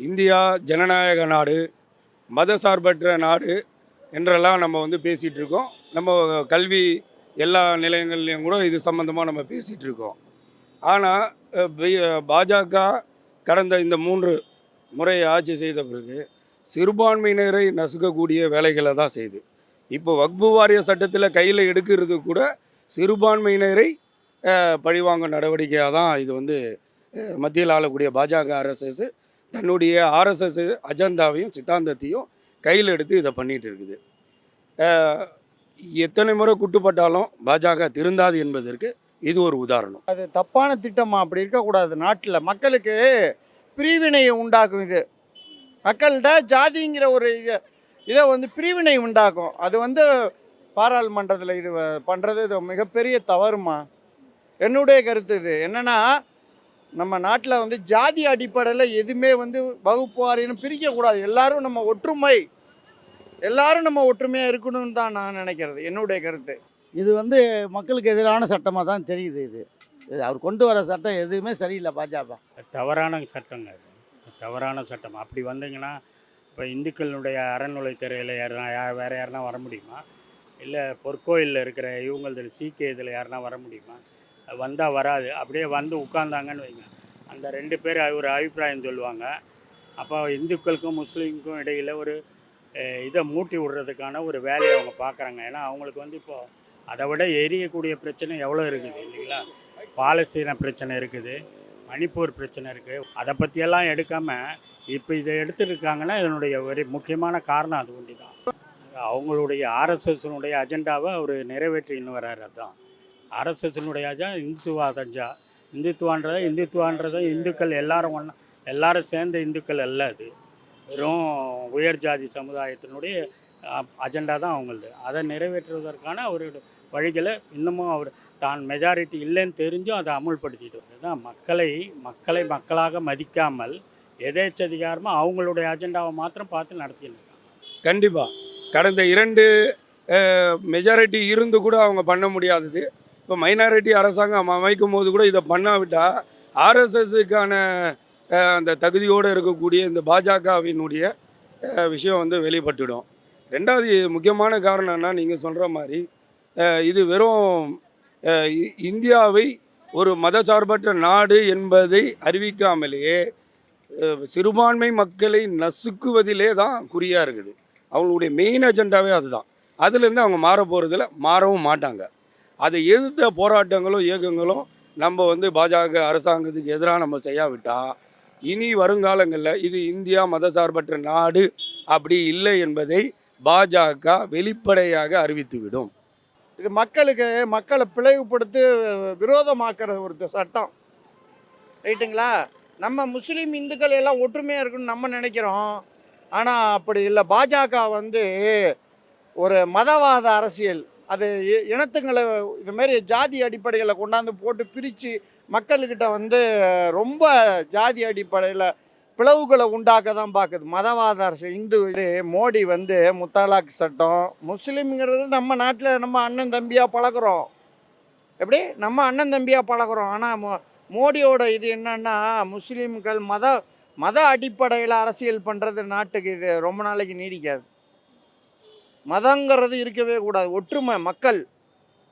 India ஜனநாயக நாடு மதசார்பற்ற நாடு என்றெல்லாம் நம்ம வந்து பேசிகிட்டு இருக்கோம் நம்ம கல்வி எல்லா நிலையங்கள்லேயும் கூட இது சம்மந்தமாக நம்ம பேசிகிட்டு இருக்கோம் ஆனால் பாஜக கடந்த இந்த மூன்று முறையை ஆட்சி செய்த பிறகு சிறுபான்மையினரை நசுக்கக்கூடிய வேலைகளை தான் செய்து. இப்போ வக்பு வாரிய சட்டத்தில் கையில் எடுக்கிறது கூட சிறுபான்மையினரை பழிவாங்க நடவடிக்கையாக தான் இது வந்து மத்தியில் ஆளக்கூடிய பாஜக அரசு தன்னுடைய ஆர்எஸ்எஸ் அஜெண்டாவையும் சித்தாந்தத்தையும் கையில் எடுத்து இதை பண்ணிகிட்டு இருக்குது. எத்தனை முறை குட்டுப்பட்டாலும் பாஜக திருந்தாது என்பதற்கு இது ஒரு உதாரணம். அது தப்பான திட்டமாக அப்படி இருக்கக்கூடாது நாட்டில். மக்களுக்கு பிரிவினையை உண்டாக்கும் இது. மக்கள்கிட்ட ஜாதிங்கிற ஒரு இதை இதை வந்து பிரிவினை உண்டாக்கும். அது வந்து பாராளுமன்றத்தில் இது பண்ணுறது இது மிகப்பெரிய தவறுமா? என்னுடைய கருத்து இது. என்னென்னா நம்ம நாட்டில் வந்து ஜாதி அடிப்படையில் எதுவுமே வந்து வகுப்பு வாரியம் பிரிக்கக்கூடாது. எல்லாரும் நம்ம ஒற்றுமை. எல்லாரும் நம்ம ஒற்றுமையாக இருக்கணும்னு தான் நான் நினைக்கிறது. என்னுடைய கருத்து. இது வந்து மக்களுக்கு எதிரான சட்டமாக தான் தெரியுது இது. இது அவர் கொண்டு வர சட்டம் எதுவுமே சரியில்லை பாஜக. தவறான சட்டங்க அது. தவறான சட்டம். அப்படி வந்தீங்கன்னா இப்போ இந்துக்களுடைய அறநிலைத்துறையில் யாருனா யா- வேறு யாருனா வர முடியுமா? இல்லை பொற்கோயிலில் இருக்கிற இவங்களது சீக்கிய இதில் யாருனா வர முடியுமா? வந்தால் வராது. அப்படியே வந்து உட்காந்தாங்கன்னு வைங்க. அந்த ரெண்டு பேர் ஒரு அபிப்பிராயம் சொல்லுவாங்க. அப்போ இந்துக்களுக்கும் முஸ்லீமுக்கும் இடையில் ஒரு இதை மூட்டி விடுறதுக்கான ஒரு வேலையை அவங்க பார்க்குறாங்க. ஏன்னா அவங்களுக்கு வந்து இப்போ அதை விட எரியக்கூடிய பிரச்சனை எவ்வளோ இருக்குது இல்லைங்களா? பாலஸ்தீன பிரச்சனை இருக்குது மணிப்பூர் பிரச்சனை இருக்குது அதை பற்றியெல்லாம் எடுக்காமல் இப்போ இதை எடுத்துருக்காங்கன்னா இதனுடைய ஒரு முக்கியமான காரணம் அது ஒண்டி தான் அவங்களுடைய ஆர்எஸ்எஸ்னுடைய அஜெண்டாவை அவர் நிறைவேற்றின்னு வர்றாரு அதுதான் ஆர்எஸ்எஸ்னுடைய அஜா இந்துத்துவா அஜெண்டா இந்துத்துவான்றதை இந்துத்துவான்றதை இந்துக்கள் எல்லாரும் ஒன்றா எல்லாரும் சேர்ந்த இந்துக்கள் அல்ல அது. வெறும் உயர் ஜாதி சமுதாயத்தினுடைய அஜெண்டா தான் அவங்களது. அதை நிறைவேற்றுவதற்கான அவருடைய வழிகளை இன்னமும் அவர் தான் மெஜாரிட்டி இல்லைன்னு தெரிஞ்சும் அதை அமுல்படுத்திட்டு வருது மக்களை மக்களை மக்களாக மதிக்காமல் எதேச்சதிகாரமாக அவங்களுடைய அஜெண்டாவை மாத்திரம் பார்த்து நடத்தின்னு கண்டிப்பாக கடந்த இரண்டு மெஜாரிட்டி இருந்து கூட அவங்க பண்ண முடியாதது. இப்போ மைனாரிட்டி அரசாங்கம் அமைக்கும் போது கூட இதை பண்ணாவிட்டால் ஆர்எஸ்எஸ்ஸுக்கான அந்த தகுதியோடு இருக்கக்கூடிய இந்த பாஜகவினுடைய விஷயம் வந்து வெளிப்பட்டுடும். ரெண்டாவது முக்கியமான காரணம்னா நீங்கள் சொல்கிற மாதிரி இது வெறும் இ- இந்தியாவை ஒரு மதசார்பற்ற நாடு என்பதை அறிவிக்காமலேயே சிறுபான்மை மக்களை நசுக்குவதிலே தான் குறியாக இருக்குது. அவங்களுடைய மெயின் அஜெண்டாவே அதுதான். அதுலேருந்து அவங்க மாற போகிறதில்ல மாறவும் மாட்டாங்க. அதை எதிர்த்த போராட்டங்களும் இயக்கங்களும் நம்ம வந்து பாஜக அரசாங்கத்துக்கு எதிராக நம்ம செய்யாவிட்டால் இனி வருங்காலங்களில் இது இந்தியா மதசார்பற்ற நாடு அப்படி இல்லை என்பதை பாஜக வெளிப்படையாக அறிவித்துவிடும். இது மக்களுக்கு மக்களை பிளவுபடுத்தி விரோதமாக்குற ஒரு சட்டம். ரைட்டுங்களா? நம்ம முஸ்லீம் இந்துக்கள் எல்லாம் ஒற்றுமையாக இருக்குன்னு நம்ம நினைக்கிறோம். ஆனால் அப்படி இல்லை. பாஜக வந்து ஒரு மதவாத அரசியல் அது இனத்துங்களை இது ஜாதி அடிப்படையில் கொண்டாந்து போட்டு பிரித்து மக்கள்கிட்ட வந்து ரொம்ப ஜாதி அடிப்படையில் பிளவுகளை உண்டாக்க தான் பார்க்குது மதவாத அரசு இந்து மோடி வந்து முத்தலாக் சட்டம் முஸ்லீம்ங்கிறது நம்ம நாட்டில் நம்ம அண்ணன் தம்பியாக பழகுறோம். எப்படி? நம்ம அண்ணன் தம்பியாக பழகுறோம். ஆனால் மோ மோடியோட இது என்னன்னா முஸ்லீம்கள் மத மத அடிப்படையில் அரசியல் பண்ணுறது நாட்டுக்கு இது ரொம்ப நாளைக்கு நீடிக்காது. மதங்கிறது இருக்கவே கூடாது. ஒற்றுமை மக்கள்.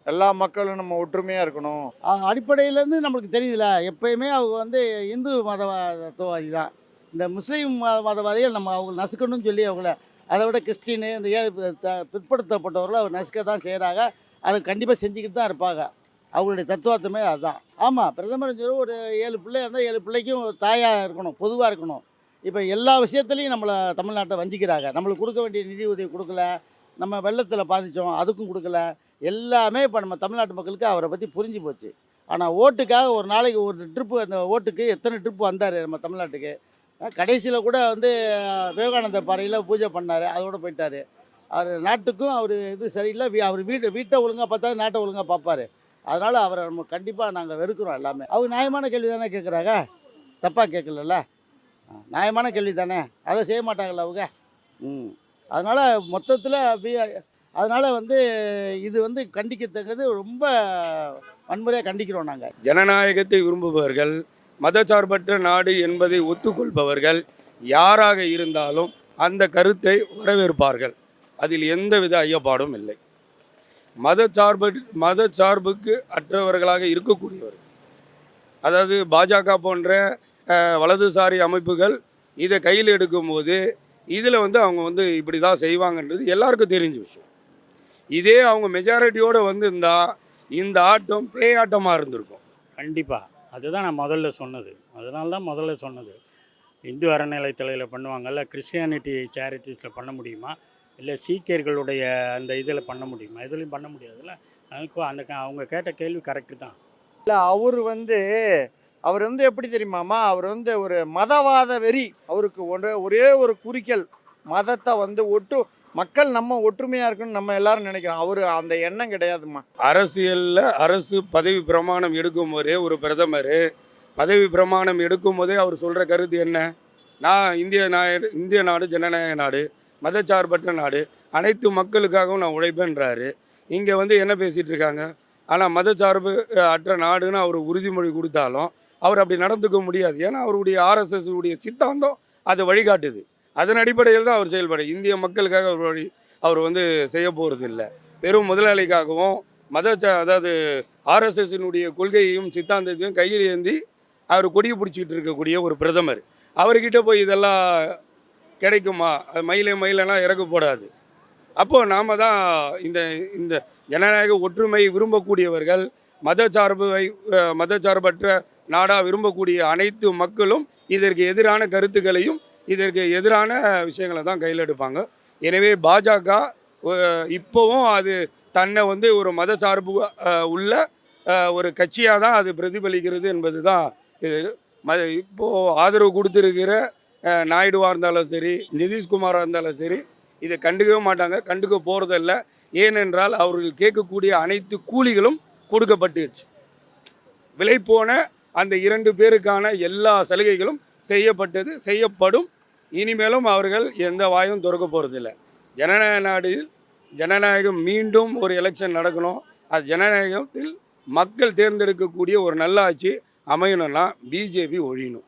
எல்லா மக்களும் நம்ம ஒற்றுமையாக இருக்கணும். அடிப்படையிலேருந்து நம்மளுக்கு தெரியுதுல எப்பயுமே அவங்க வந்து இந்து மதவாதவாதி தான் இந்த முஸ்லீம் மத மதவாதிகள் நம்ம அவங்க நசுக்கணும்னு சொல்லி அவங்கள அதை விட கிறிஸ்டினு இந்த ஏ த- பிற்படுத்தப்பட்டவர்களை அவர் நசுக்க தான் செய்கிறாங்க அதை கண்டிப்பாக செஞ்சுக்கிட்டு தான் இருப்பாங்க. அவங்களுடைய தத்துவார்த்தமே அதுதான். ஆமாம் பிரதமர் சொல்லி ஒரு ஏழு பிள்ளை இருந்தால் ஏழு பிள்ளைக்கும் தாயாக இருக்கணும் பொதுவாக இருக்கணும். இப்போ எல்லா விஷயத்துலையும் நம்மளை தமிழ்நாட்டை வஞ்சிக்கிறாங்க. நம்மளுக்கு கொடுக்க வேண்டிய நிதி உதவி கொடுக்கல நம்ம வெள்ளத்தில் பாதித்தோம் அதுக்கும் கொடுக்கல. எல்லாமே இப்போ நம்ம தமிழ்நாட்டு மக்களுக்கு அவரை பற்றி புரிஞ்சு போச்சு. ஆனால் ஓட்டுக்காக ஒரு நாளைக்கு ஒரு ட்ரிப்பு அந்த ஓட்டுக்கு எத்தனை ட்ரிப்பு வந்தார் நம்ம தமிழ்நாட்டுக்கு? கடைசியில் கூட வந்து விவேகானந்தர் பாறையில் பூஜை பண்ணார் அதோட போயிட்டார். அவர் நாட்டுக்கும் அவர் இது சரியில்லை வீ- அவர் வீட்டை வீட்டை ஒழுங்காக பார்த்தா நாட்டை ஒழுங்காக பார்ப்பாரு. அதனால் அவரை நம்ம கண்டிப்பாக நாங்கள் வெறுக்கிறோம் எல்லாமே. அவங்க நியாயமான கேள்வி தானே கேட்குறாங்க தப்பாக கேட்கலல்ல நியாயமான கேள்வி தானே அதை செய்ய மாட்டாங்கல்ல அவங்க? ம். அதனால் மொத்தத்தில் அதனால் வந்து இது வந்து கண்டிக்கத்தக்கது. ரொம்ப வன்முறையாக கண்டிக்கிறோம் நாங்கள் ஜனநாயகத்தை விரும்புபவர்கள் மதச்சார்பற்ற நாடு என்பதை ஒத்துக்கொள்பவர்கள் யாராக இருந்தாலும் அந்த கருத்தை வரவேற்பார்கள். அதில் எந்தவித ஐயப்பாடும் இல்லை. மதச்சார்பு மதச்சார்புக்கு அற்றவர்களாக இருக்கக்கூடியவர்கள் அதாவது பாஜக போன்ற வலதுசாரி அமைப்புகள் இதை கையில் எடுக்கும்போது இதில் வந்து அவங்க வந்து இப்படி தான் செய்வாங்கன்றது எல்லாருக்கும் தெரிஞ்ச விஷயம். இதே அவங்க மெஜாரிட்டியோடு வந்திருந்தா இந்த ஆட்டம் பேயாட்டமாக இருந்திருக்கும். கண்டிப்பாக அதுதான் நான் முதல்ல சொன்னது. அதனால தான் முதல்ல சொன்னது. இந்து அறநிலையத்துறையில் பண்ணுவாங்கல்ல கிறிஸ்டியானிட்டி சேரிட்டிஸில் பண்ண முடியுமா? இல்லை சீக்கியர்களுடைய அந்த இதில் பண்ண முடியுமா? இதுலையும் பண்ண முடியாதுல்ல? அதுக்கு அந்த க- அவங்க கேட்ட கேள்வி கரெக்டு தான். இல்லை அவர் வந்து அவர் வந்து எப்படி தெரியுமாம்மா? அவர் வந்து ஒரு மதவாத வெறி. அவருக்கு ஒரே ஒரே ஒரு குறிக்கல் மதத்தை வந்து ஒட்டு மக்கள் நம்ம ஒற்றுமையாக இருக்குன்னு நம்ம எல்லாரும் நினைக்கிறோம். அவர் அந்த எண்ணம் கிடையாதுமா அரசியலில் அரசு பதவி பிரமாணம் எடுக்கும் போதே ஒரு பிரதமர் பதவி பிரமாணம் எடுக்கும் போதே அவர் சொல்கிற கருத்து என்ன? நான் இந்திய நாடு இந்திய நாடு ஜனநாயக நாடு மதச்சார்பற்ற நாடு அனைத்து மக்களுக்காகவும் நான் உழைப்பேன்றாரு. இங்கே வந்து என்ன பேசிகிட்டு இருக்காங்க? ஆனால் மதச்சார்பு அற்ற நாடுன்னு அவர் உறுதிமொழி கொடுத்தாலும் அவர் அப்படி நடந்துக்க முடியாது. ஏன்னா அவருடைய ஆர்எஸ்எஸ் உடைய சித்தாந்தம் அது வழிகாட்டுது. அதன் அடிப்படையில் தான் அவர் செயல்பட இந்திய மக்களுக்காக அவர் வழி அவர் வந்து செய்ய போகிறது இல்லை வெறும் முதலாளிக்காகவும் மத அதாவது ஆர்எஸ்எஸ்னுடைய கொள்கையையும் சித்தாந்தத்தையும் கையில் ஏந்தி அவர் கொடியை பிடிச்சிக்கிட்டு இருக்கக்கூடிய ஒரு பிரதமர். அவர்கிட்ட போய் இதெல்லாம் கிடைக்குமா? அது மயிலே மயிலெல்லாம் இறக்க போடாது. அப்போது நாம் தான் இந்த இந்த ஜனநாயக ஒற்றுமை விரும்பக்கூடியவர்கள் மதச்சார்பை மதச்சார்பற்ற நாடாக விரும்பக்கூடிய அனைத்து மக்களும் இதற்கு எதிரான கருத்துக்களையும் இதற்கு எதிரான விஷயங்களை தான் கையில் எடுப்பாங்க. எனவே பாஜக இப்போவும் அது தன்னை வந்து ஒரு மதச்சார்பு உள்ள ஒரு கட்சியாக தான் அது பிரதிபலிக்கிறது என்பது தான் இது. ம இப்போது ஆதரவு கொடுத்துருக்கிற நாயுடுவாக இருந்தாலும் சரி நிதிஷ்குமாராக இருந்தாலும் சரி இதை கண்டுக்கவே மாட்டாங்க. கண்டுக்க போகிறதில்ல ஏனென்றால் அவர்கள் கேட்கக்கூடிய அனைத்து கூலிகளும் கொடுக்கப்பட்டுச்சு. விலை போன அந்த இரண்டு பேருக்கான எல்லா சலுகைகளும் செய்யப்பட்டது செய்யப்படும். இனிமேலும் அவர்கள் எந்த வாயும் திறக்க போகிறதில்ல ஜனநாயக நாடில் ஜனநாயகம் மீண்டும் ஒரு எலெக்ஷன் நடக்கணும். அது ஜனநாயகத்தில் மக்கள் தேர்ந்தெடுக்கக்கூடிய ஒரு நல்ல ஆட்சி அமையணும்னா பிஜேபி ஒழியணும்.